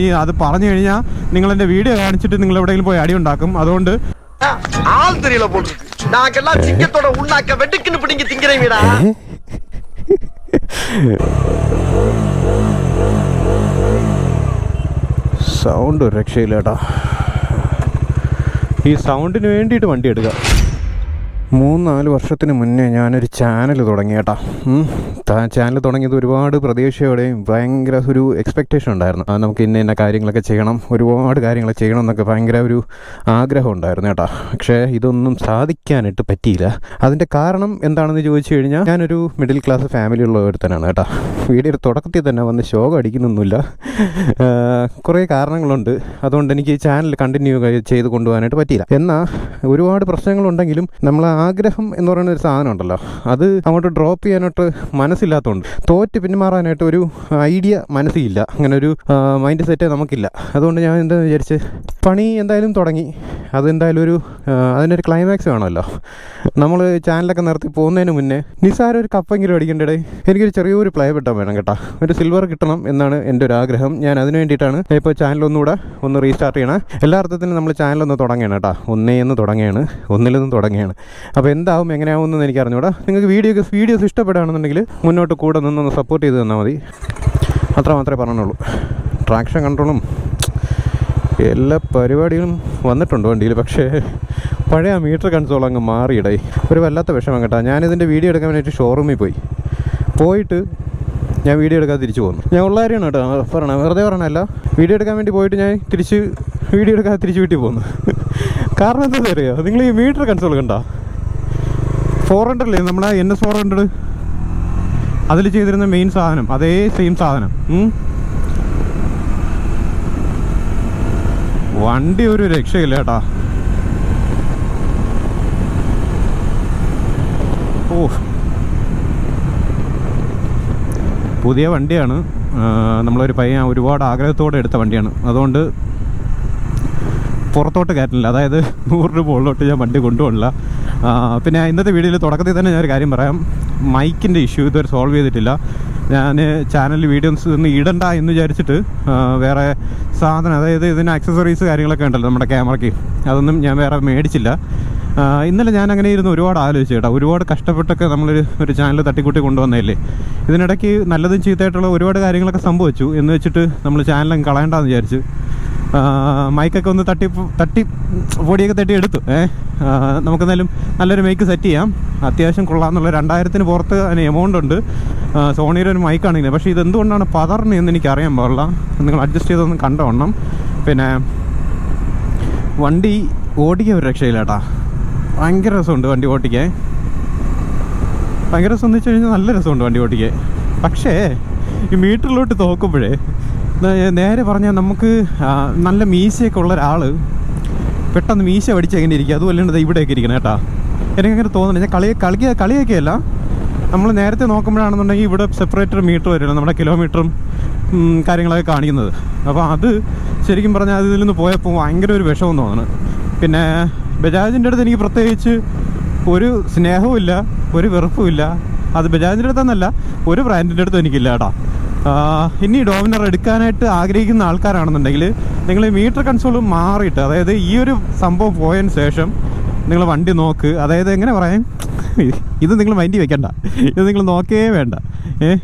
ഈ അത് പറഞ്ഞു കഴിഞ്ഞാൽ നിങ്ങൾ എൻ്റെ വീഡിയോ കാണിച്ചിട്ട് നിങ്ങൾ എവിടെയെങ്കിലും പോയി അടി ഉണ്ടാക്കും അതുകൊണ്ട് ஆள் தெரியல போட்டுருக்கு நாங்கெல்லாம் சிங்கத்தோட உண்ணாக்க வெட்டுக்குன்னு பிடிங்கி திங்கிறீங்கடா സൗണ്ട് ഒരു രക്ഷയില്ല കേട്ടോ ഈ സൗണ്ടിന് വേണ്ടിയിട്ട് വണ്ടി എടുക്കുക മൂന്ന് നാല് വർഷത്തിന് മുന്നേ ഞാനൊരു ചാനൽ തുടങ്ങി കേട്ടാ. ചാനൽ തുടങ്ങിയത് ഒരുപാട് പ്രതീക്ഷയോടെയും ഭയങ്കര ഒരു എക്സ്പെക്റ്റേഷൻ ഉണ്ടായിരുന്നു. ആ, നമുക്ക് ഇന്ന ഇന്ന കാര്യങ്ങളൊക്കെ ചെയ്യണം ഒരുപാട് കാര്യങ്ങൾ ചെയ്യണം എന്നൊക്കെ ഭയങ്കര ഒരു ആഗ്രഹം ഉണ്ടായിരുന്നു കേട്ടാ. പക്ഷേ ഇതൊന്നും സാധിക്കാനായിട്ട് പറ്റിയില്ല. അതിന്റെ കാരണം എന്താണെന്ന് ചോദിച്ചു കഴിഞ്ഞാൽ ഞാനൊരു മിഡിൽ ക്ലാസ് ഫാമിലി ഉള്ള ഒരുത്തനാണ് കേട്ടാ. വീടിന്റെ തുടക്കത്തിൽ തന്നെ വന്ന് ശോകം അടിക്കുന്നൊന്നുമില്ല. ആ, കുറേ കാരണങ്ങളുണ്ട്. അതുകൊണ്ട് എനിക്ക് ചാനൽ കണ്ടിന്യൂ ചെയ്ത് കൊണ്ടുപോകാനായിട്ട് പറ്റിയില്ല. എന്നാൽ ഒരുപാട് പ്രശ്നങ്ങളുണ്ടെങ്കിലും നമ്മൾ ആഗ്രഹം എന്ന് പറയുന്ന ഒരു സാധനം ഉണ്ടല്ലോ. അത് അങ്ങോട്ട് ഡ്രോപ്പ് ചെയ്യാനായിട്ട് മനസ്സില്ലാത്തതുകൊണ്ട് തോറ്റ് പിന്മാറാനായിട്ട് ഒരു ഐഡിയ മനസ്സിലില്ല. അങ്ങനെ ഒരു മൈൻഡ് സെറ്റ് നമുക്കില്ല. അതുകൊണ്ട് ഞാൻ എന്താ വിചാരിച്ച് പണി എന്തായാലും തുടങ്ങി. അതെന്തായാലും ഒരു അതിനൊരു ക്ലൈമാക്സ് വേണമല്ലോ. നമ്മൾ ചാനലൊക്കെ നിർത്തി പോകുന്നതിന് മുന്നേ നിസാര ഒരു കപ്പെങ്കിലും അടിക്കേണ്ടടേ. എനിക്കൊരു ചെറിയൊരു പ്ലേ ബട്ടൺ വേണം കേട്ടോ. ഒരു സിൽവർ കിട്ടണം എന്നാണ് എന്റെ ഒരു ആഗ്രഹം. ഞാൻ അതിന് വേണ്ടിയിട്ടാണ് ഇപ്പോൾ ചാനൽ ഒന്നുകൂടെ ഒന്ന് റീസ്റ്റാർട്ട് ചെയ്യണം. എല്ലാ അർത്ഥത്തിലും നമ്മൾ ചാനലൊന്ന് ഒന്ന് തുടങ്ങുകയാണ് കേട്ടോ. ഒന്നേ എന്ന് തുടങ്ങുകയാണ്. ഒന്നിൽ നിന്ന് തുടങ്ങുകയാണ്. അപ്പോൾ എന്താവും എങ്ങനെയാവും എന്ന് എനിക്ക് അറിഞ്ഞൂടാ നിങ്ങൾക്ക് വീഡിയോ വീഡിയോസ് ഇഷ്ടപ്പെടുകയാണെന്നുണ്ടെങ്കിൽ മുന്നോട്ട് കൂടെ നിന്നൊന്ന് സപ്പോർട്ട് ചെയ്ത് തന്നാൽ മതി. അത്ര മാത്രമേ പറഞ്ഞുള്ളൂ. ട്രാക്ഷൻ കൺട്രോളും എല്ലാ പരിപാടികളും വന്നിട്ടുണ്ട് വണ്ടിയിൽ. പക്ഷേ പഴയ മീറ്റർ കൺസോൾ അങ്ങ് മാറിയിടായി. ഒരു വല്ലാത്ത വിഷമം കേട്ടോ. ഞാനിതിന്റെ വീഡിയോ എടുക്കാൻ വേണ്ടിയിട്ട് ഷോറൂമിൽ പോയി. പോയിട്ട് ഞാൻ വീഡിയോ എടുക്കാതെ തിരിച്ചു പോകുന്നു ഞാൻ ഉള്ള കാര്യമാണ് കേട്ടോ. പറയണ വെറുതെ പറയണല്ല വീഡിയോ എടുക്കാൻ വേണ്ടി പോയിട്ട് ഞാൻ തിരിച്ച് വീഡിയോ എടുക്കാതെ തിരിച്ച് വീട്ടിൽ പോകുന്നു കാരണം എന്താ അറിയോ? നിങ്ങൾ ഈ മീറ്റർ കൺസോൾ കണ്ട? ഫോർ ഹൺഡ്രഡില്ലേ നമ്മുടെ എൻ എസ് ഫോർ ഹൺഡ്രഡ് അതിൽ ചെയ്തിരുന്ന മെയിൻ സാധനം. അതേ സെയിം സാധനം. വണ്ടി ഒരു രക്ഷയില്ല കേട്ടാ. ഓ പുതിയ വണ്ടിയാണ്. നമ്മളൊരു പയ്യൻ ഒരുപാട് ആഗ്രഹത്തോടെ എടുത്ത വണ്ടിയാണ്. അതുകൊണ്ട് പുറത്തോട്ട് കയറ്റില്ല അതായത് നൂറ് രൂപ ഉള്ളോട്ട് ഞാൻ വണ്ടി കൊണ്ടുപോകണില്ല. ആ, പിന്നെ ഇന്നത്തെ വീഡിയോയിൽ തുടക്കത്തിൽ തന്നെ ഞാൻ ഒരു കാര്യം പറയാം. മൈക്കിന്റെ ഇഷ്യൂ ഇതുവരെ സോൾവ് ചെയ്തിട്ടില്ല. ഞാൻ ചാനലിൽ വീഡിയോസ് ഒന്നും ഇടണ്ട എന്ന് വിചാരിച്ചിട്ട് വേറെ സാധനം അതായത് ഇതിന് ആക്സസറീസ് കാര്യങ്ങളൊക്കെ ഉണ്ടല്ലോ നമ്മുടെ ക്യാമറയ്ക്ക്. അതൊന്നും ഞാൻ വേറെ മേടിച്ചില്ല. ഇന്നലെ ഞാൻ അങ്ങനെ ഇരുന്ന് ഒരുപാട് ആലോചിച്ചു കേട്ടോ. ഒരുപാട് കഷ്ടപ്പെട്ടൊക്കെ നമ്മളൊരു ഒരു ചാനൽ തട്ടിക്കൂട്ടി കൊണ്ടുവന്നതല്ലേ. ഇതിനിടയ്ക്ക് നല്ലതും ചീത്തയായിട്ടുള്ള ഒരുപാട് കാര്യങ്ങളൊക്കെ സംഭവിച്ചു എന്ന് വെച്ചിട്ട് നമ്മൾ ചാനലങ്ങ് കളയണ്ടെന്ന് വിചാരിച്ചു മൈക്കൊക്കെ ഒന്ന് തട്ടി തട്ടി ബോഡിയൊക്കെ തട്ടി എടുത്തു. ഏ നമുക്കെന്തായാലും നല്ലൊരു മൈക്ക് സെറ്റ് ചെയ്യാം. അത്യാവശ്യം കൊള്ളാമെന്നുള്ള രണ്ടായിരത്തിന് പുറത്ത് അതിന് എമൗണ്ട് ഉണ്ട്. സോണിയുടെ ഒരു മൈക്കാണെങ്കിൽ പക്ഷേ ഇതെന്തുകൊണ്ടാണ് പതറിന് എന്ന് എനിക്ക് അറിയാൻ പാടില്ല. നിങ്ങൾ അഡ്ജസ്റ്റ് ചെയ്തൊന്ന് കണ്ടോണം പിന്നെ വണ്ടി ഓടിക്കാൻ ഒരു രക്ഷയില്ലേട്ടാ. ഭയങ്കര രസമുണ്ട് വണ്ടി ഓടിക്കേ ഭയങ്കര രസം എന്ന് വെച്ച് കഴിഞ്ഞാൽ നല്ല രസമുണ്ട് വണ്ടി ഓടിക്കേ പക്ഷേ ഈ മീറ്ററിലോട്ട് നോക്കുമ്പോഴേ നേ- നേരെ പറഞ്ഞാൽ നമുക്ക് നല്ല മീശയൊക്കെ ഉള്ള ഒരാൾ പെട്ടെന്ന് മീശ പഠിച്ച് എങ്ങനെ ഇരിക്കുക അതുമല്ലാണ്ട് ഇവിടെയൊക്കെ ഇരിക്കണം കേട്ടാ. എനിക്കങ്ങനെ തോന്നുന്നു ഞാൻ കളി കളിക്കുക കളിയൊക്കെയല്ല. നമ്മൾ നേരത്തെ നോക്കുമ്പോഴാണെന്നുണ്ടെങ്കിൽ ഇവിടെ സെപ്പറേറ്റർ മീറ്റർ വരുമല്ലോ നമ്മുടെ കിലോമീറ്ററും കാര്യങ്ങളൊക്കെ കാണിക്കുന്നത്. അപ്പോൾ അത് ശരിക്കും പറഞ്ഞാൽ അതിൽ നിന്ന് പോയപ്പോൾ ഭയങ്കര ഒരു വിഷമം തോന്നുന്നു. പിന്നെ ബജാജിന്റെ അടുത്ത് എനിക്ക് പ്രത്യേകിച്ച് ഒരു സ്നേഹവും ഇല്ല ഒരു വെറുപ്പും ഇല്ല അത് ബജാജിന്റെ അടുത്തെന്നല്ല ഒരു ബ്രാൻഡിന്റെ അടുത്തും എനിക്കില്ല കേട്ടോ. ഇനി ഡോമിനർ എടുക്കാനായിട്ട് ആഗ്രഹിക്കുന്ന ആൾക്കാരാണെന്നുണ്ടെങ്കിൽ നിങ്ങൾ മീറ്റർ കൺസോളും മാറിയിട്ട് അതായത് ഈ ഒരു സംഭവം പോയതിന് ശേഷം നിങ്ങൾ വണ്ടി നോക്ക്. അതായത് എങ്ങനെ പറയാം? ഇത് നിങ്ങൾ മൈൻഡ് വെക്കണ്ട. ഇത് നിങ്ങൾ നോക്കേ വേണ്ട. ഏ?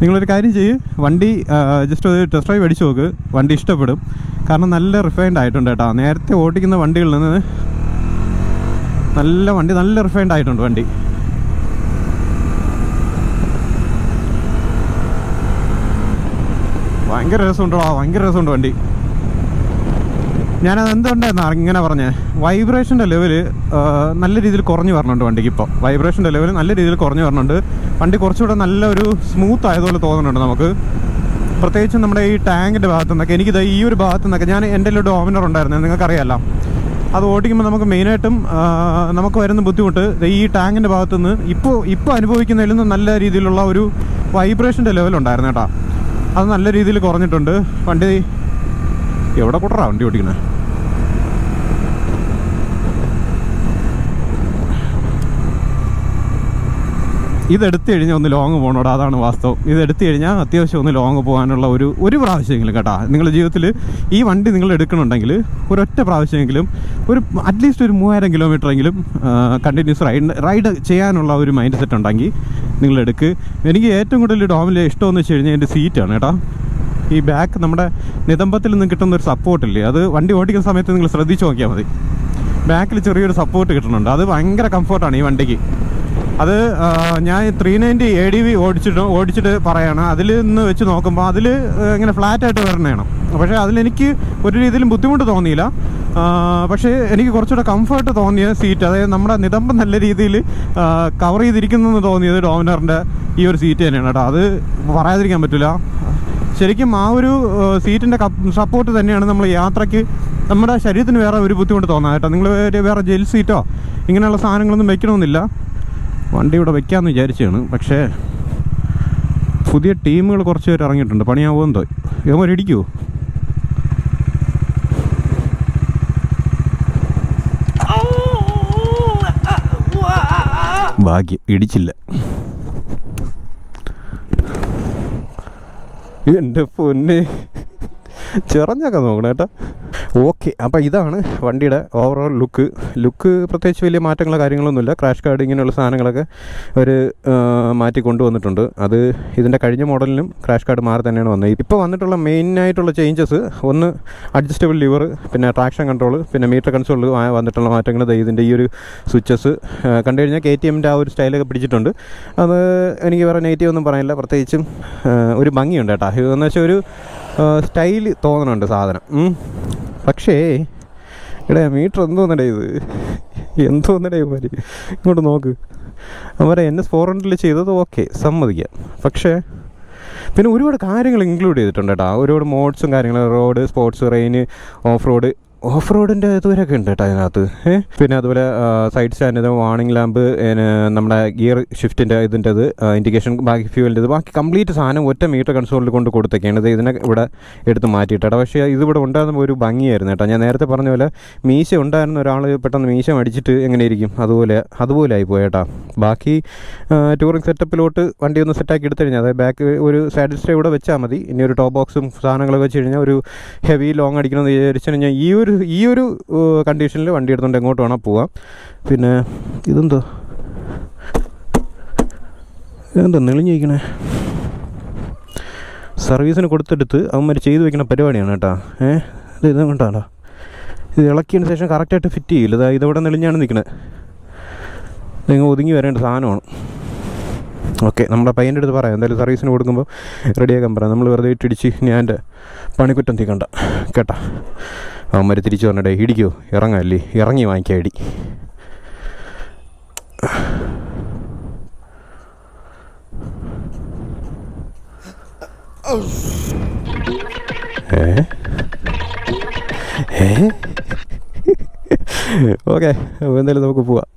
നിങ്ങളൊരു കാര്യം ചെയ്യ്. വണ്ടി ജസ്റ്റ് ഒരു ടെസ്റ്റ് ഡ്രൈവ് അടിച്ച് നോക്ക്. വണ്ടി ഇഷ്ടപ്പെടും. കാരണം നല്ല റിഫൈൻഡ് ആയിട്ടുണ്ട് കേട്ടോ. നേരത്തെ ഓടിക്കുന്ന വണ്ടികളിൽ നിന്ന് നല്ല വണ്ടി നല്ല റിഫൈൻഡ് ആയിട്ടുണ്ട് വണ്ടി. ഭയങ്കര രസമുണ്ടോ. ഭയങ്കര രസമുണ്ട് വണ്ടി. ഞാനത് എന്തുകൊണ്ടായിരുന്നു ഇങ്ങനെ പറഞ്ഞേ? വൈബ്രേഷന്റെ ലെവൽ നല്ല രീതിയിൽ കുറഞ്ഞു വരണുണ്ട് വണ്ടിക്ക് ഇപ്പോൾ വൈബ്രേഷന്റെ ലെവൽ നല്ല രീതിയിൽ കുറഞ്ഞു വരണുണ്ട്. വണ്ടി കുറച്ചുകൂടെ നല്ലൊരു സ്മൂത്ത് ആയതുപോലെ തോന്നുന്നുണ്ട് നമുക്ക്. പ്രത്യേകിച്ച് നമ്മുടെ ഈ ടാങ്കിന്റെ ഭാഗത്തു നിന്നൊക്കെ എനിക്കിത് ഈ ഒരു ഭാഗത്തു നിന്നൊക്കെ ഞാൻ എന്റെ ഒരു ഡോമിനർ ഉണ്ടായിരുന്നു നിങ്ങൾക്കറിയാലോ. അത് ഓടിക്കുമ്പോൾ നമുക്ക് മെയിനായിട്ടും നമുക്ക് വരുന്ന ബുദ്ധിമുട്ട് ഈ ടാങ്കിന്റെ ഭാഗത്തു നിന്ന് ഇപ്പോൾ ഇപ്പോൾ അനുഭവിക്കുന്നതിൽ നിന്ന് നല്ല രീതിയിലുള്ള ഒരു വൈബ്രേഷന്റെ ലെവൽ ഉണ്ടായിരുന്നു കേട്ടോ. അത് നല്ല രീതിയിൽ കുറഞ്ഞിട്ടുണ്ട്. വണ്ടി എവിടെ കൂട്ടറാ വണ്ടി ഓടിക്കണേ? ഇതെടുത്തു കഴിഞ്ഞാൽ ഒന്ന് ലോങ് പോകണോടാ അതാണ് വാസ്തവം. ഇതെടുത്തു കഴിഞ്ഞാൽ അത്യാവശ്യം ഒന്ന് ലോങ് പോകാനുള്ള ഒരു ഒരു പ്രാവശ്യമെങ്കിലും കേട്ടോ. നിങ്ങളുടെ ജീവിതത്തിൽ ഈ വണ്ടി നിങ്ങൾ എടുക്കണമെങ്കിൽ ഒരൊറ്റ പ്രാവശ്യമെങ്കിലും ഒരു അറ്റ്ലീസ്റ്റ് ഒരു മൂവായിരം കിലോമീറ്ററെങ്കിലും കണ്ടിന്യൂസ് റൈഡ് റൈഡ് ചെയ്യാനുള്ള ഒരു മൈൻഡ് സെറ്റ് ഉണ്ടെങ്കിൽ നിങ്ങൾ എടുക്ക്. എനിക്ക് ഏറ്റവും കൂടുതൽ ഡോമിലെ ഇഷ്ടമെന്ന് വെച്ച് കഴിഞ്ഞാൽ എന്റെ സീറ്റാണ് കേട്ടോ. ഈ ബാക്ക് നമ്മുടെ നിതമ്പത്തിൽ നിന്ന് കിട്ടുന്ന ഒരു സപ്പോർട്ടില്ലേ അത് വണ്ടി ഓടിക്കുന്ന സമയത്ത് നിങ്ങൾ ശ്രദ്ധിച്ച് നോക്കിയാൽ മതി. ബാക്കിൽ ചെറിയൊരു സപ്പോർട്ട് കിട്ടുന്നുണ്ട്. അത് ഭയങ്കര കംഫർട്ടാണ് ഈ വണ്ടിക്ക്. അത് ഞാൻ three ninety A D V ഓടിച്ചിട്ട് ഓടിച്ചിട്ട് പറയാണ്. അതിൽ നിന്ന് വെച്ച് നോക്കുമ്പോൾ അതിൽ ഇങ്ങനെ ഫ്ലാറ്റായിട്ട് വരണേണം. പക്ഷേ അതിലെനിക്ക് ഒരു രീതിയിലും ബുദ്ധിമുട്ട് തോന്നിയില്ല. പക്ഷേ എനിക്ക് കുറച്ചുകൂടെ കംഫർട്ട് തോന്നിയ സീറ്റ് അതായത് നമ്മുടെ നിതമ്പം നല്ല രീതിയിൽ കവർ ചെയ്തിരിക്കുന്നെന്ന് തോന്നിയത് ഡോമിനറിന്റെ ഈ ഒരു സീറ്റ് തന്നെയാണ് കേട്ടോ. അത് പറയാതിരിക്കാൻ പറ്റില്ല. ശരിക്കും ആ ഒരു സീറ്റിന്റെ സപ്പോർട്ട് തന്നെയാണ് നമ്മൾ യാത്രയ്ക്ക് നമ്മുടെ ശരീരത്തിന് വേറെ ഒരു ബുദ്ധിമുട്ട് തോന്നാം കേട്ടോ. നിങ്ങൾ വേറെ ജെൽ സീറ്റോ ഇങ്ങനെയുള്ള സാധനങ്ങളൊന്നും വെക്കണമെന്നില്ല. വണ്ടി ഇവിടെ വെക്കാമെന്ന് വിചാരിച്ചാണ് പക്ഷേ പുതിയ ടീമുകൾ കുറച്ച് പേര് ഇറങ്ങിയിട്ടുണ്ട്. പണിയാവുമെന്ന് ഇവന്മാർ ഇടിക്കുമോ ഭാഗ്യം ഇടിച്ചില്ല. എന്റെ പൊന്നെ. ചെറഞ്ഞൊക്കെ നോക്കണേട്ടാ ഓക്കെ അപ്പോൾ ഇതാണ് വണ്ടിയുടെ ഓവറോൾ ലുക്ക് ലുക്ക് പ്രത്യേകിച്ച് വലിയ മാറ്റങ്ങളോ കാര്യങ്ങളൊന്നുമില്ല. ക്രാഷ് കാർഡ് ഇങ്ങനെയുള്ള സാധനങ്ങളൊക്കെ അവർ മാറ്റി കൊണ്ടുവന്നിട്ടുണ്ട്. അത് ഇതിന്റെ കഴിഞ്ഞ മോഡലിനും ക്രാഷ് കാർഡ് മാറി തന്നെയാണ് വന്നത്. ഇപ്പോൾ വന്നിട്ടുള്ള മെയിനായിട്ടുള്ള ചേഞ്ചസ് ഒന്ന് അഡ്ജസ്റ്റബിൾ ലിവർ പിന്നെ ട്രാക്ഷൻ കൺട്രോൾ പിന്നെ മീറ്റർ കൺസോൾ വന്നിട്ടുള്ള മാറ്റങ്ങൾ ഇതിന്റെ ഈ ഒരു സ്വിച്ചസ് കണ്ടു കഴിഞ്ഞാൽ കെ ടി എമ്മിന്റെ ആ ഒരു സ്റ്റൈലൊക്കെ പിടിച്ചിട്ടുണ്ട്. അത് എനിക്ക് വേറെ നെഗറ്റീവ് ഒന്നും പറയാനില്ല. പ്രത്യേകിച്ചും ഒരു ഭംഗിയുണ്ട് കേട്ടോ. എന്ന് വെച്ചാൽ ഒരു സ്റ്റൈൽ തോന്നണുണ്ട് സാധനം. പക്ഷേ എടേ മീറ്റർ എന്തോന്നടേ ഇത്? എന്തോന്നടേ ഇവർ ഇങ്ങോട്ട് നോക്ക്. അവരെ എൻ എസ് ഫോർ ഹൺഡ്രഡിൽ ചെയ്തത് ഓക്കെ സമ്മതിക്കാം. പക്ഷേ പിന്നെ ഒരുപാട് കാര്യങ്ങൾ ഇൻക്ലൂഡ് ചെയ്തിട്ടുണ്ട് കേട്ടോ ഒരുപാട് മോഡ്സും കാര്യങ്ങളും റോഡ് സ്പോർട്സ് റെയിന് ഓഫ് റോഡ് ഓഫ് റോഡിന്റെ ഇതുവരെയൊക്കെ ഉണ്ട് കേട്ടോ അതിനകത്ത് പിന്നെ അതുപോലെ സൈഡ് സ്റ്റാൻഡ് വാർണിംഗ് ലാമ്പ് നമ്മുടെ ഗിയർ ഷിഫ്റ്റിന്റെ ഇതിന്റെ ഇൻഡിക്കേഷൻ ബാക്കി ഫ്യൂവലിന്റെ ബാക്കി കംപ്ലീറ്റ് സാധനം ഒറ്റ മീറ്റർ കൺസോളിൽ കൊണ്ട് കൊടുത്തൊക്കെയാണ് ഇത് ഇതിനെ ഇവിടെ എടുത്ത് മാറ്റിയിട്ടാ പക്ഷേ ഇതിവിടെ ഉണ്ടായിരുന്ന ഒരു ഭംഗിയായിരുന്നു കേട്ടോ. ഞാൻ നേരത്തെ പറഞ്ഞ പോലെ മീശ ഉണ്ടായിരുന്ന ഒരാൾ പെട്ടെന്ന് മീശ അടിച്ചിട്ട് എങ്ങനെ ഇരിക്കും? അതുപോലെ അതുപോലെ ആയി പോയേട്ടാ ബാക്കി ടൂറിംഗ് സെറ്റപ്പിലോട്ട് വണ്ടി ഒന്ന് സെറ്റാക്കി എടുത്തു കഴിഞ്ഞാൽ അതായത് ബാക്ക് ഒരു സാറ്റിസ്ഫൈ സ്റ്റേ ഇവിടെ വെച്ചാൽ മതി. ഇനി ഒരു ടോപ്പ് ബോക്സും സാധനങ്ങളൊക്കെ വെച്ച് കഴിഞ്ഞാൽ ഒരു ഹെവി ലോങ് അടിക്കണമെന്ന് വിചാരിച്ചു കഴിഞ്ഞാൽ ഈ ഒരു ഈ ഒരു കണ്ടീഷനിൽ വണ്ടി എടുത്തുകൊണ്ട് എങ്ങോട്ട് വേണം പോവാം. പിന്നെ ഇതെന്തോ? എന്താ നെളിഞ്ഞിരിക്കണേ? സർവീസിന് കൊടുത്തെടുത്ത് അവന്മാർ ചെയ്തു വെക്കുന്ന പരിപാടിയാണ് കേട്ടോ. ഏ? ഇത് ഇത് കൊണ്ടാണോ ഇത് ഇളക്കിയതിന് ശേഷം കറക്റ്റായിട്ട് ഫിറ്റ് ചെയ്യില്ല. ഇതാ ഇതവിടെ നെളിഞ്ഞാണ് നിൽക്കുന്നത് നിങ്ങൾ ഒതുങ്ങി വരേണ്ട സാധനമാണ്. ഓക്കെ നമ്മുടെ പയ്യന്റെ അടുത്ത് പറയാം. എന്തായാലും സർവീസിന് കൊടുക്കുമ്പോൾ റെഡിയാക്കാൻ പറയാം. നമ്മൾ വെറുതെ ഇട്ടിടിച്ച് ഞാൻ പണിക്കുറ്റം തീക്കണ്ട. കേട്ടാ. അവന്മാർ തിരിച്ചു പറഞ്ഞിടേ ഇടിക്കോ ഇറങ്ങല്ലേ? ഇറങ്ങി വാങ്ങിക്കാൻ ഇടി. ഏ? ഏ? ഓക്കെ എന്തായാലും നമുക്ക് പോവാം.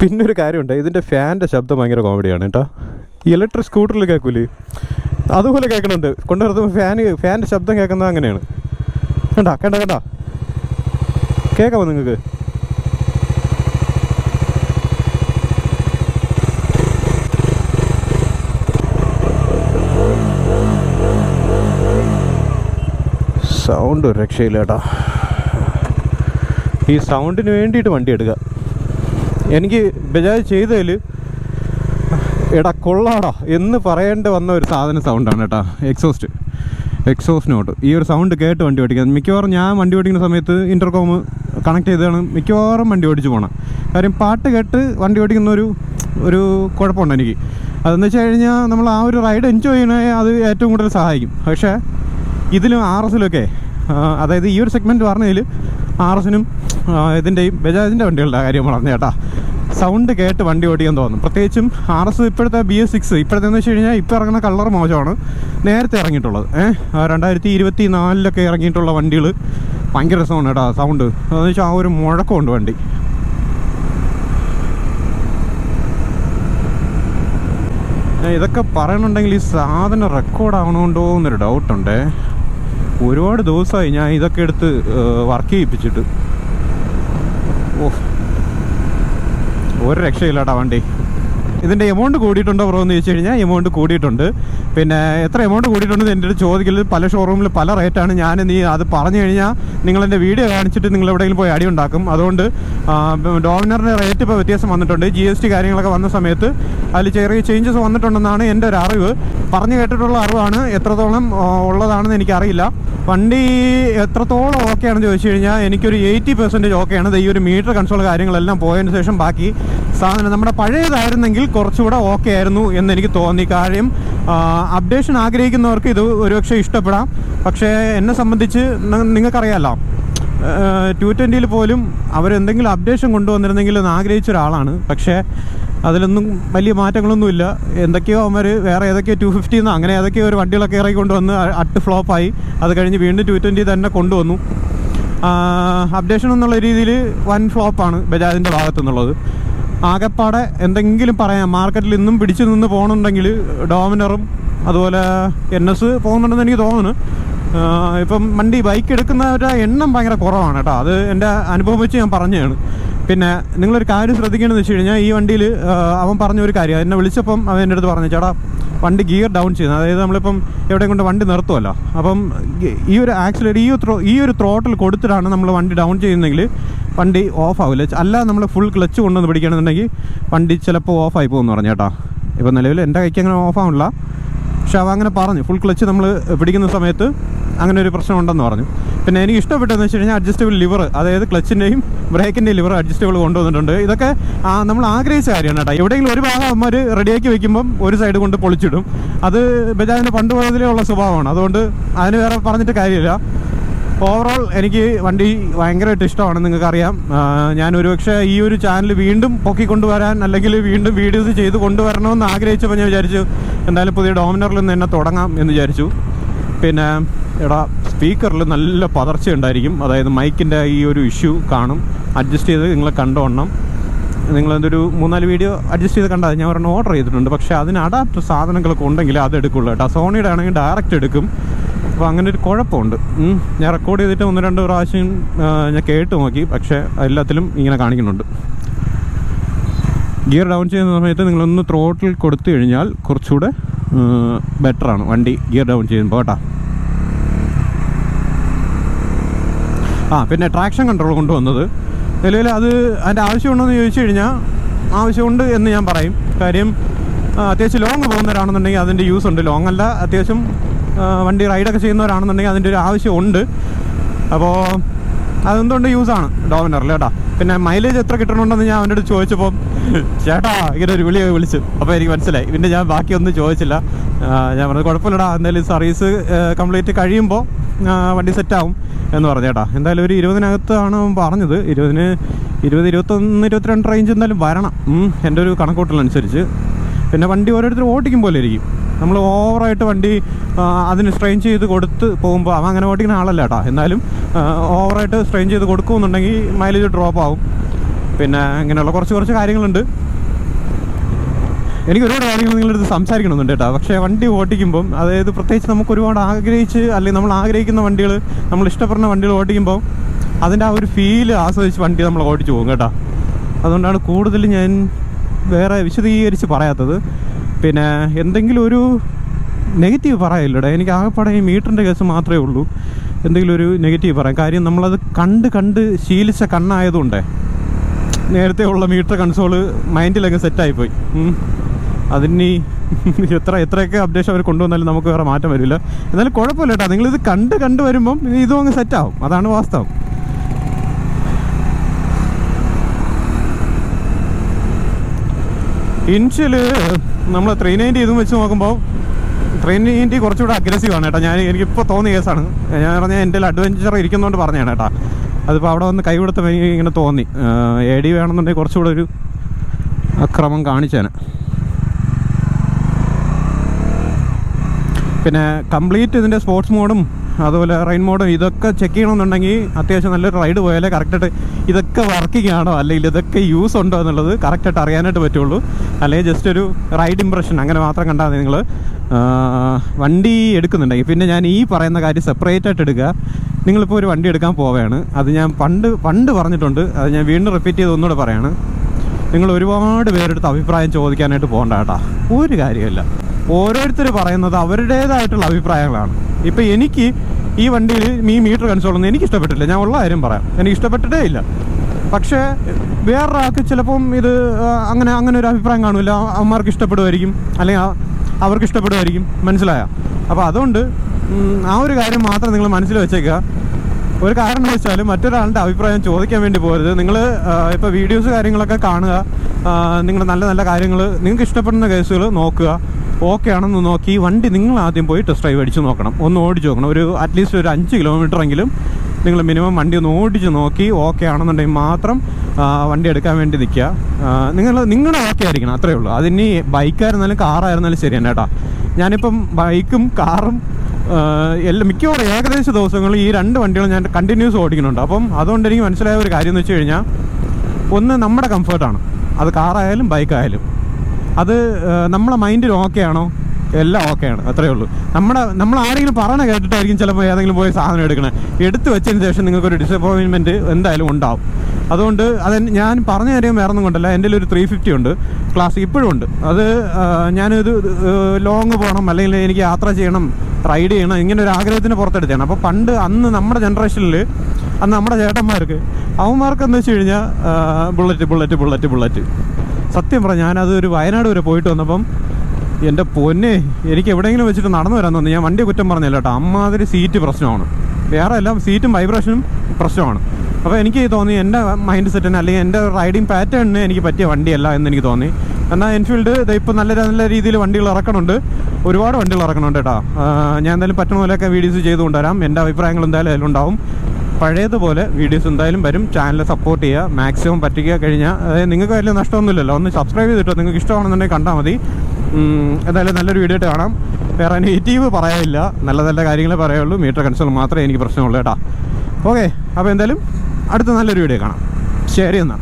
പിന്നൊരു കാര്യമുണ്ട് ഇതിന്റെ ഫാന്റെ ശബ്ദം ഭയങ്കര കോമഡിയാണ് കേട്ടോ. ഈ ഇലക്ട്രിക് സ്കൂട്ടറിൽ കേൾക്കൂലേ അതുപോലെ കേൾക്കണുണ്ട് കൊണ്ടുവരുമ്പോൾ ഫാൻ ഫാന്റെ ശബ്ദം കേൾക്കുന്നത് അങ്ങനെയാണ്. കണ്ട കണ്ട കണ്ട. കേൾക്കാമോ നിങ്ങൾക്ക്? സൗണ്ട് ഒരു രക്ഷയില്ല കേട്ടോ. ഈ സൗണ്ടിന് വേണ്ടിയിട്ട് വണ്ടി എടുക്കുക. എനിക്ക് ബജാജ് ചെയ്തതിൽ എടാ കൊള്ളാടാ. എന്ന് പറയേണ്ടി വന്ന ഒരു സാധന സൗണ്ടാണ് കേട്ടോ. Exhaust exhaust note. ഈ ഒരു സൗണ്ട് കേട്ട് വണ്ടി ഓടിക്കുന്നത് മിക്കവാറും ഞാൻ വണ്ടി ഓടിക്കുന്ന സമയത്ത് ഇന്റർകോം കണക്ട് ചെയ്താണ് മിക്കവാറും വണ്ടി ഓടിച്ച് പോകണം കാര്യം പാട്ട് കേട്ട് വണ്ടി ഓടിക്കുന്ന ഒരു ഒരു കുഴപ്പമുണ്ട് എനിക്ക്. അതെന്ന് വെച്ച് കഴിഞ്ഞാൽ നമ്മൾ ആ ഒരു റൈഡ് എൻജോയ് ചെയ്യണേ അത് ഏറ്റവും കൂടുതൽ സഹായിക്കും. പക്ഷേ ഇതിലും ആർ എസിലൊക്കെ അതായത് ഈ ഒരു സെഗ്മെന്റ് പറഞ്ഞതിൽ ആർ എസിനും ഇതിന്റെയും ബജാജിന്റെ വണ്ടികളുടെ കാര്യം പറഞ്ഞു സൗണ്ട് കേട്ട് വണ്ടി ഓടിക്കാൻ തോന്നും. പ്രത്യേകിച്ചും ആർ എസ് ഇപ്പോഴത്തെ ബി എസ് സിക്സ് ഇപ്പോഴത്തെ എന്ന് വെച്ച് കഴിഞ്ഞാൽ ഇപ്പോൾ ഇറങ്ങുന്ന കളർ മോശമാണ്. നേരത്തെ ഇറങ്ങിയിട്ടുള്ളത്. ഏഹ് രണ്ടായിരത്തി ഇരുപത്തി നാലിലൊക്കെ ഇറങ്ങിയിട്ടുള്ള വണ്ടികൾ ഭയങ്കര രസമാണ് കേട്ടോ സൗണ്ട്. അതെന്ന് വെച്ചാൽ ആ ഒരു മുഴക്കമുണ്ട് വണ്ടി. ഇതൊക്കെ പറയണുണ്ടെങ്കിൽ ഈ സാധനം റെക്കോർഡ് ആവണമുണ്ടോ എന്നൊരു ഡൗട്ടുണ്ട് ഒരുപാട് ദിവസമായി ഞാൻ ഇതൊക്കെ എടുത്ത് വർക്ക് ചെയ്യിപ്പിച്ചിട്ട്. ഓ ഒരു രക്ഷയില്ല കേട്ടോ വണ്ടി. ഇതിന്റെ എമൗണ്ട് കൂടിയിട്ടുണ്ടോ ബ്രോ എന്ന് ചോദിച്ചു കഴിഞ്ഞാൽ എമൗണ്ട് കൂടിയിട്ടുണ്ട്. പിന്നെ എത്ര എമൗണ്ട് കൂടിയിട്ടുണ്ടെന്ന് എന്റെ അടുത്ത് ചോദിക്കൽ പല ഷോറൂമിൽ പല റേറ്റാണ് ഞാൻ നീ അത് പറഞ്ഞു കഴിഞ്ഞാൽ നിങ്ങളെന്റെ വീഡിയോ കാണിച്ചിട്ട് നിങ്ങൾ എവിടെയെങ്കിലും പോയി അടി ഉണ്ടാക്കും. അതുകൊണ്ട് ഡോമിനറിന്റെ റേറ്റ് ഇപ്പോൾ വ്യത്യാസം വന്നിട്ടുണ്ട്. ജി എസ് ടി കാര്യങ്ങളൊക്കെ വന്ന സമയത്ത് അതിൽ ചെറിയ ചേഞ്ചസ് വന്നിട്ടുണ്ടെന്നാണ് എന്റെ ഒരു അറിവ്. പറഞ്ഞു കേട്ടിട്ടുള്ള അറിവാണ്. എത്രത്തോളം ഉള്ളതാണെന്ന് എനിക്കറിയില്ല. വണ്ടി എത്രത്തോളം ഓക്കെ ആണെന്ന് ചോദിച്ചു കഴിഞ്ഞാൽ എനിക്കൊരു എയ്റ്റി പെർസെന്റേജ് ഓക്കെയാണ് ഈ ഒരു മീറ്റർ കൺസോൾ കാര്യങ്ങളെല്ലാം പോയതിന് ശേഷം ബാക്കി സാധനം നമ്മുടെ പഴയതായിരുന്നെങ്കിൽ കുറച്ചുകൂടെ ഓക്കെ ആയിരുന്നു എന്ന് എനിക്ക് തോന്നി. കാര്യം അപ്ഡേഷൻ ആഗ്രഹിക്കുന്നവർക്ക് ഇത് ഒരുപക്ഷെ ഇഷ്ടപ്പെടാം. പക്ഷേ എന്നെ സംബന്ധിച്ച് നിങ്ങൾക്കറിയാമല്ലോ ടു ട്വന്റിയിൽ പോലും അവരെന്തെങ്കിലും അപ്ഡേഷൻ കൊണ്ടുവന്നിരുന്നെങ്കിൽ എന്ന് ആഗ്രഹിച്ച ഒരാളാണ്. പക്ഷേ അതിലൊന്നും വലിയ മാറ്റങ്ങളൊന്നുമില്ല. എന്തൊക്കെയോ അവർ വേറെ ഏതൊക്കെയോ ടു ഫിഫ്റ്റിന്നോ അങ്ങനെ ഏതൊക്കെയോ ഒരു വണ്ടികളൊക്കെ ഇറക്കി കൊണ്ടുവന്ന് അട്ട് ഫ്ലോപ്പായി അത് കഴിഞ്ഞ് വീണ്ടും ടു ട്വന്റി തന്നെ കൊണ്ടുവന്നു. അപ്ഡേഷൻ എന്നുള്ള രീതിയിൽ വൻ ഫ്ലോപ്പാണ് ബജാജിന്റെ ഭാഗത്തു നിന്നുള്ളത് ആകെപ്പാടെ എന്തെങ്കിലും പറയാം. മാർക്കറ്റിൽ ഇന്നും പിടിച്ചു നിന്ന് പോകണമെന്നുണ്ടെങ്കിൽ ഡോമിനറും അതുപോലെ എൻ എസ് പോകുന്നുണ്ടെന്ന് എനിക്ക് തോന്നുന്നു. ഇപ്പം വണ്ടി ബൈക്ക് എടുക്കുന്നവരുടെ എണ്ണം ഭയങ്കര കുറവാണ് കേട്ടോ. അത് എന്റെ അനുഭവം വെച്ച് ഞാൻ പറഞ്ഞതാണ്. പിന്നെ നിങ്ങളൊരു കാര്യം ശ്രദ്ധിക്കേണ്ടതെന്ന് വെച്ച് കഴിഞ്ഞാൽ ഈ വണ്ടിയിൽ അവൻ പറഞ്ഞ ഒരു കാര്യം. എന്നെ വിളിച്ചപ്പം അവൻ എന്റെ അടുത്ത് പറഞ്ഞു ചേട്ടാ വണ്ടി ഗിയർ ഡൗൺ ചെയ്യുന്നത് അതായത് നമ്മളിപ്പം എവിടെയും കൊണ്ട് വണ്ടി നിർത്തുമല്ലോ അപ്പം ഈ ഒരു ആക്സിലേറ്റ് ഈ ഒരു ഈ ഒരു ത്രോട്ടിൽ കൊടുത്തിട്ടാണ് നമ്മൾ വണ്ടി ഡൗൺ ചെയ്യുന്നതെങ്കിൽ വണ്ടി ഓഫ് ആവില്ല അല്ല നമ്മൾ ഫുൾ ക്ലച്ച് കൊണ്ടുവന്ന് പിടിക്കണമെന്നുണ്ടെങ്കിൽ വണ്ടി ചിലപ്പോൾ ഓഫായി പോകുമെന്ന് പറഞ്ഞു കേട്ടോ. ഇപ്പോൾ നിലവിൽ എന്റെ കൈക്ക് അങ്ങനെ ഓഫ് ആവില്ല പക്ഷെ അവ അങ്ങനെ പറഞ്ഞു. ഫുൾ ക്ലച്ച് നമ്മൾ പിടിക്കുന്ന സമയത്ത് അങ്ങനെ ഒരു പ്രശ്നം ഉണ്ടെന്ന് പറഞ്ഞു. പിന്നെ എനിക്ക് ഇഷ്ടപ്പെട്ടതെന്ന് വെച്ച് കഴിഞ്ഞാൽ അഡ്ജസ്റ്റബിൾ ലിവർ അതായത് ക്ലച്ചിന്റെയും ബ്രേക്കിന്റെയും ലിവർ അഡ്ജസ്റ്റബിൾ കൊണ്ടുവന്നിട്ടുണ്ട്. ഇതൊക്കെ നമ്മൾ ആഗ്രഹിച്ച കാര്യമാണ് കേട്ടോ. എവിടെയെങ്കിലും ഒരു ഭാഗം അവന്മാർ റെഡിയാക്കി വെക്കുമ്പം ഒരു സൈഡ് കൊണ്ട് പൊളിച്ചിടും. അത് ബജാജിന്റെ പണ്ട് മുതലേ ഉള്ള സ്വഭാവമാണ്. അതുകൊണ്ട് അതിന് വേറെ പറഞ്ഞിട്ട് കാര്യമില്ല. ഓവറോൾ എനിക്ക് വണ്ടി ഭയങ്കരമായിട്ട് ഇഷ്ടമാണ് നിങ്ങൾക്കറിയാം. ഞാൻ ഒരുപക്ഷെ ഈ ഒരു ചാനൽ വീണ്ടും പൊക്കിക്കൊണ്ടുവരാൻ അല്ലെങ്കിൽ വീണ്ടും വീഡിയോസ് ചെയ്ത് കൊണ്ടുവരണമെന്ന് ആഗ്രഹിച്ചപ്പോൾ ഞാൻ വിചാരിച്ചു എന്തായാലും പുതിയ ഡോമിനറിൽ നിന്ന് തന്നെ തുടങ്ങാം എന്ന് വിചാരിച്ചു. പിന്നെ എടാ സ്പീക്കറിൽ നല്ല പതർച്ച ഉണ്ടായിരിക്കും. അതായത് മൈക്കിന്റെ ഈ ഒരു ഇഷ്യൂ കാണും. അഡ്ജസ്റ്റ് ചെയ്ത് നിങ്ങൾ കണ്ടോണം. നിങ്ങളെന്തൊരു മൂന്നാൽ വീഡിയോ അഡ്ജസ്റ്റ് ചെയ്ത് കണ്ടാൽ ഞാൻ ഒരെണ്ണം ഓർഡർ ചെയ്തിട്ടുണ്ട്. പക്ഷേ അതിന് അഡാപ്റ്റർ സാധനങ്ങളൊക്കെ ഉണ്ടെങ്കിൽ അത് എടുക്കുള്ളൂ കേട്ടോ. സോണിയുടെ ആണെങ്കിൽ ഡയറക്റ്റ് എടുക്കും. അപ്പോൾ അങ്ങനെ ഒരു കുഴപ്പമുണ്ട് ഞാൻ റെക്കോർഡ് ചെയ്തിട്ട് ഒന്ന് രണ്ട് പ്രാവശ്യം ഞാൻ കേട്ട് നോക്കി. പക്ഷേ എല്ലാത്തിലും ഇങ്ങനെ കാണിക്കുന്നുണ്ട്. ഗിയർ ഡൗൺ ചെയ്യുന്ന സമയത്ത് നിങ്ങളൊന്ന് ത്രോട്ടിൽ കൊടുത്തു കഴിഞ്ഞാൽ കുറച്ചുകൂടെ ബെറ്ററാണ് വണ്ടി ഗിയർ ഡൗൺ ചെയ്യുമ്പോൾ കേട്ടോ. ആ പിന്നെ ട്രാക്ഷൻ കൺട്രോൾ കൊണ്ടുവന്നത്. നിലവിൽ അത് അതിന്റെ ആവശ്യമുണ്ടോ എന്ന് ചോദിച്ചു കഴിഞ്ഞാൽ ആവശ്യമുണ്ട് എന്ന് ഞാൻ പറയും. കാര്യം അത്യാവശ്യം ലോങ് പോകുന്നവരാണെന്നുണ്ടെങ്കിൽ അതിന്റെ യൂസ് ഉണ്ട്. ലോങ് അല്ല അത്യാവശ്യം വണ്ടി റൈഡൊക്കെ ചെയ്യുന്നവരാണെന്നുണ്ടെങ്കിൽ അതിന്റെ ഒരു ആവശ്യമുണ്ട്. അപ്പോൾ അതെന്തുകൊണ്ട് യൂസാണ് ഡോമിനറിൽ കേട്ടോ. പിന്നെ മൈലേജ് എത്ര കിട്ടണമെന്ന് ഞാൻ അവന്റെ അടുത്ത് ചോദിച്ചപ്പോൾ ചേട്ടാ ഇങ്ങനെ ഒരു വിളി വിളിച്ചു. അപ്പോൾ എനിക്ക് മനസ്സിലായി. പിന്നെ ഞാൻ ബാക്കിയൊന്നും ചോദിച്ചില്ല. ഞാൻ പറഞ്ഞത് കുഴപ്പമില്ലടാ എന്തായാലും സർവീസ് കംപ്ലീറ്റ് കഴിയുമ്പോൾ വണ്ടി സെറ്റാവും എന്ന് പറഞ്ഞു ചേട്ടാ എന്തായാലും ഒരു ഇരുപതിനകത്താണ് പറഞ്ഞത്. ഇരുപതിന് ഇരുപത് ഇരുപത്തൊന്ന് ഇരുപത്തിരണ്ട് റേഞ്ച് എന്തായാലും വരണം. എന്റെ ഒരു കണക്കൂട്ടലനുസരിച്ച് പിന്നെ വണ്ടി ഓരോരുത്തർ ഓടിക്കും പോലെ ഇരിക്കും. നമ്മൾ ഓവറായിട്ട് വണ്ടി അതിന് സ്ട്രെയിൻ ചെയ്ത് കൊടുത്ത് പോകുമ്പോൾ അവൻ അങ്ങനെ ഓടിക്കുന്ന ആളല്ല കേട്ടോ എന്നാലും ഓവറായിട്ട് സ്ട്രെയിൻ ചെയ്ത് കൊടുക്കുമെന്നുണ്ടെങ്കിൽ മൈലേജ് ഡ്രോപ്പ് ആവും. പിന്നെ ഇങ്ങനെയുള്ള കുറച്ച് കുറച്ച് കാര്യങ്ങളുണ്ട്. എനിക്ക് ഒരുപാട് കാര്യങ്ങൾ അടുത്ത് സംസാരിക്കണമെന്നുണ്ട് കേട്ടോ പക്ഷേ വണ്ടി ഓടിക്കുമ്പം അതായത് പ്രത്യേകിച്ച് നമുക്ക് ഒരുപാട് ആഗ്രഹിച്ച് അല്ലെങ്കിൽ നമ്മൾ ആഗ്രഹിക്കുന്ന വണ്ടികൾ നമ്മൾ ഇഷ്ടപ്പെടുന്ന വണ്ടികൾ ഓടിക്കുമ്പോൾ അതിന്റെ ആ ഒരു ഫീൽ ആസ്വദിച്ച് വണ്ടി നമ്മൾ ഓടിച്ചു പോകും കേട്ടോ. അതുകൊണ്ടാണ് കൂടുതൽ ഞാൻ വേറെ വിശദീകരിച്ച് പറയാത്തത്. പിന്നെ എന്തെങ്കിലും ഒരു നെഗറ്റീവ് പറയില്ലടാ? എനിക്ക് ആകെപ്പാടെ ഈ മീറ്ററിന്റെ കേസ് മാത്രമേ ഉള്ളൂ. എന്തെങ്കിലും ഒരു നെഗറ്റീവ് പറയാം. കാര്യം നമ്മളത് കണ്ട് കണ്ട് ശീലിച്ച കണ്ണായതുകൊണ്ടേ നേരത്തെ ഉള്ള മീറ്റർ കൺസോൾ മൈൻഡിലങ്ങ് സെറ്റായിപ്പോയി. അതിനി എത്ര എത്രയൊക്കെ അപ്ഡേഷൻ അവർ കൊണ്ടുവന്നാലും നമുക്ക് വേറെ മാറ്റം വരില്ല. എന്നാലും കുഴപ്പമില്ല കേട്ടോ നിങ്ങളിത് കണ്ട് കണ്ട് വരുമ്പം ഇതും അങ്ങ് സെറ്റാവും. അതാണ് വാസ്തവം. ഇൻഷ്യൽ നമ്മൾ ത്രീ നയന്റി ഇതും വെച്ച് നോക്കുമ്പോൾ ത്രീ നയന്റി കുറച്ചുകൂടെ അഗ്രസീവ് ആണ് കേട്ടോ. ഞാൻ എനിക്കിപ്പോൾ തോന്നിയ കേസാണ്. ഞാൻ പറഞ്ഞാൽ എന്റെ അഡ്വഞ്ചർ ഇരിക്കുന്നതുകൊണ്ട് പറഞ്ഞതാണ് കേട്ടോ. അതിപ്പോൾ അവിടെ വന്ന് കൈകൊടുത്ത എനിക്ക് ഇങ്ങനെ തോന്നി. എ ഡി വേണമെന്നുണ്ടെങ്കിൽ കുറച്ചുകൂടെ ഒരു അക്രമം കാണിച്ചേനെ. പിന്നെ കംപ്ലീറ്റ് ഇതിന്റെ സ്പോർട്സ് മോഡും അതുപോലെ റെയിൻ മോഡ് ഇതൊക്കെ ചെക്ക് ചെയ്യണമെന്നുണ്ടെങ്കിൽ അത്യാവശ്യം നല്ലൊരു റൈഡ് പോയാലേ കറക്റ്റായിട്ട് ഇതൊക്കെ വർക്കിംഗ് ആണോ അല്ലെങ്കിൽ ഇതൊക്കെ യൂസ് ഉണ്ടോ എന്നുള്ളത് കറക്റ്റായിട്ട് അറിയാനായിട്ട് പറ്റുള്ളൂ. അല്ലെങ്കിൽ ജസ്റ്റ് ഒരു റൈഡ് ഇംപ്രഷൻ അങ്ങനെ മാത്രം കണ്ടാൽ നിങ്ങൾ വണ്ടി എടുക്കുന്നുണ്ടെങ്കിൽ പിന്നെ ഞാൻ ഈ പറയുന്ന കാര്യം സെപ്പറേറ്റ് ആയിട്ട് എടുക്കുക. നിങ്ങളിപ്പോൾ ഒരു വണ്ടി എടുക്കാൻ പോവുകയാണ്. അത് ഞാൻ പണ്ട് പണ്ട് പറഞ്ഞിട്ടുണ്ട്. അത് ഞാൻ വീണ്ടും റിപ്പീറ്റ് ചെയ്ത് ഒന്നുകൂടെ പറയാണ്. നിങ്ങൾ ഒരുപാട് പേരെടുത്ത് അഭിപ്രായം ചോദിക്കാനായിട്ട് പോകണ്ട കേട്ടോ. ഒരു കാര്യമില്ല ഓരോരുത്തർ പറയുന്നത് അവരുടേതായിട്ടുള്ള അഭിപ്രായങ്ങളാണ്. ഇപ്പം എനിക്ക് ഈ വണ്ടിയിൽ ഈ മീറ്റർ കൺസോൾ എനിക്ക് ഇഷ്ടപ്പെട്ടില്ല. ഞാൻ ഉള്ള കാര്യം പറയാം. എനിക്ക് ഇഷ്ടപ്പെട്ടിട്ടേ ഇല്ല. പക്ഷേ വേറൊരാൾക്ക് ചിലപ്പം ഇത് അങ്ങനെ അങ്ങനെ ഒരു അഭിപ്രായം കാണില്ല അമ്മമാർക്ക് ഇഷ്ടപ്പെടുമായിരിക്കും. അല്ലെങ്കിൽ അവർക്ക് ഇഷ്ടപ്പെടുമായിരിക്കും. മനസ്സിലായ? അപ്പോൾ അതുകൊണ്ട് ആ ഒരു കാര്യം മാത്രം നിങ്ങൾ മനസ്സിൽ വെച്ചേക്കുക. ഒരു കാരണം വെച്ചാൽ മറ്റൊരാളുടെ അഭിപ്രായം ചോദിക്കാൻ വേണ്ടി പോകരുത്. നിങ്ങൾ ഇപ്പോൾ വീഡിയോസ് കാര്യങ്ങളൊക്കെ കാണുക. നിങ്ങൾ നല്ല നല്ല കാര്യങ്ങൾ നിങ്ങൾക്ക് ഇഷ്ടപ്പെടുന്ന കേസുകൾ നോക്കുക. ഓക്കെ ആണെന്ന് നോക്കി. വണ്ടി നിങ്ങൾ ആദ്യം പോയി ടെസ്റ്റ് ഡ്രൈവ് അടിച്ച് നോക്കണം. ഒന്ന് ഓടിച്ച് നോക്കണം. ഒരു അറ്റ്ലീസ്റ്റ് ഒരു അഞ്ച് കിലോമീറ്റർ എങ്കിലും നിങ്ങൾ മിനിമം വണ്ടി ഒന്ന് ഓടിച്ച് നോക്കി. ഓക്കെ ആണെന്നുണ്ടെങ്കിൽ മാത്രം വണ്ടി എടുക്കാൻ വേണ്ടി നിൽക്കുക. നിങ്ങൾ നിങ്ങളുടെ ഓക്കെ ആയിരിക്കണം. അത്രേ ഉള്ളൂ. അതിനി ബൈക്കായിരുന്നാലും കാറായിരുന്നാലും ശരിയാണ് കേട്ടോ ഞാനിപ്പം ബൈക്കും കാറും എല്ലാം മിക്കവാറും ഏകദേശം ദിവസങ്ങളിൽ ഈ രണ്ട് വണ്ടികളും ഞാൻ കണ്ടിന്യൂസ് ഓടിക്കുന്നുണ്ട്. അപ്പം അതുകൊണ്ട് എനിക്ക് മനസ്സിലായ ഒരു കാര്യം എന്ന് വെച്ച് കഴിഞ്ഞാൽ ഒന്ന് നമ്മുടെ കംഫർട്ടാണ് അത് കാറായാലും ബൈക്കായാലും അത് നമ്മളെ മൈൻഡിൽ ഓക്കെ ആണോ? എല്ലാം ഓക്കെയാണ് അത്രേ ഉള്ളൂ. നമ്മുടെ നമ്മൾ ആരെങ്കിലും പറഞ്ഞ കേട്ടിട്ടായിരിക്കും ചിലപ്പോൾ ഏതെങ്കിലും പോയി സാധനം എടുക്കണേ. എടുത്തു വെച്ചതിന് ശേഷം നിങ്ങൾക്കൊരു ഡിസപ്പോയിൻമെന്റ് എന്തായാലും ഉണ്ടാവും. അതുകൊണ്ട് അത് ഞാൻ പറഞ്ഞ കാര്യം വേറെ ഒന്നും കൊണ്ടല്ല. എന്റെ ഒരു ത്രീ ഫിഫ്റ്റി ഉണ്ട്. ക്ലാസ് ഇപ്പോഴും ഉണ്ട്. അത് ഞാനിത് ലോങ് പോകണം. അല്ലെങ്കിൽ എനിക്ക് യാത്ര ചെയ്യണം റൈഡ് ചെയ്യണം ഇങ്ങനെ ഒരു ആഗ്രഹത്തിന് പുറത്തെടുത്താണ് അപ്പോൾ പണ്ട് അന്ന് നമ്മുടെ ജനറേഷനിൽ അന്ന് നമ്മുടെ ചേട്ടന്മാർക്ക് അവന്മാർക്ക് എന്ന് വെച്ച് കഴിഞ്ഞാൽ ബുള്ളറ്റ് ബുള്ളറ്റ് ബുള്ളറ്റ് ബുള്ളറ്റ് സത്യം പറഞ്ഞു ഞാനത് ഒരു വയനാട് വരെ പോയിട്ട് വന്നപ്പം എന്റെ പൊന്നെ എനിക്ക് എവിടെയെങ്കിലും വെച്ചിട്ട് നടന്നു വരാൻ തോന്നി. ഞാൻ വണ്ടി കുറ്റം പറഞ്ഞില്ല കേട്ടോ. അമ്മാതിരി സീറ്റ് പ്രശ്നമാണ്. വേറെ എല്ലാം സീറ്റും വൈബ്രേഷനും പ്രശ്നമാണ്. അപ്പോൾ എനിക്ക് തോന്നി എന്റെ മൈൻഡ് സെറ്റിന് അല്ലെങ്കിൽ എന്റെ റൈഡിങ് പാറ്റേണിന് എനിക്ക് പറ്റിയ വണ്ടിയല്ല എന്ന് എനിക്ക് തോന്നി. എന്നാൽ എൻഫീൽഡ് ഇപ്പോൾ നല്ല നല്ല രീതിയിൽ വണ്ടികൾ ഇറക്കണുണ്ട്. ഒരുപാട് വണ്ടികൾ ഇറക്കണുണ്ട് കേട്ടോ. ഞാൻ എന്തായാലും പറ്റണ പോലെയൊക്കെ വീഡിയോസ് ചെയ്തുകൊണ്ടുവരാം എന്റെ അഭിപ്രായങ്ങൾ എന്തായാലും അതിലുണ്ടാവും. പഴയതുപോലെ വീഡിയോസ് എന്തായാലും വരും. ചാനൽ സപ്പോർട്ട് ചെയ്യുക. മാക്സിമം പറ്റിക്കുക കഴിഞ്ഞാൽ അതായത് നിങ്ങൾക്ക് വലിയ നഷ്ടമൊന്നുമില്ലല്ലോ. ഒന്ന് സബ്സ്ക്രൈബ് ചെയ്തിട്ടോ നിങ്ങൾക്ക് ഇഷ്ടമാണെന്നുണ്ടെങ്കിൽ കണ്ടാൽ മതി. എന്തായാലും നല്ലൊരു വീഡിയോ ആയിട്ട് കാണാം. വേറെ നെഗറ്റീവ് പറയാനില്ല. നല്ല നല്ല കാര്യങ്ങളെ പറയുള്ളൂ. മീറ്റർ കൺസോൾ മാത്രമേ എനിക്ക് പ്രശ്നമുള്ളൂ കേട്ടോ. ഓക്കെ അപ്പോൾ എന്തായാലും അടുത്ത നല്ലൊരു വീഡിയോ കാണാം. ശരി എന്നാൽ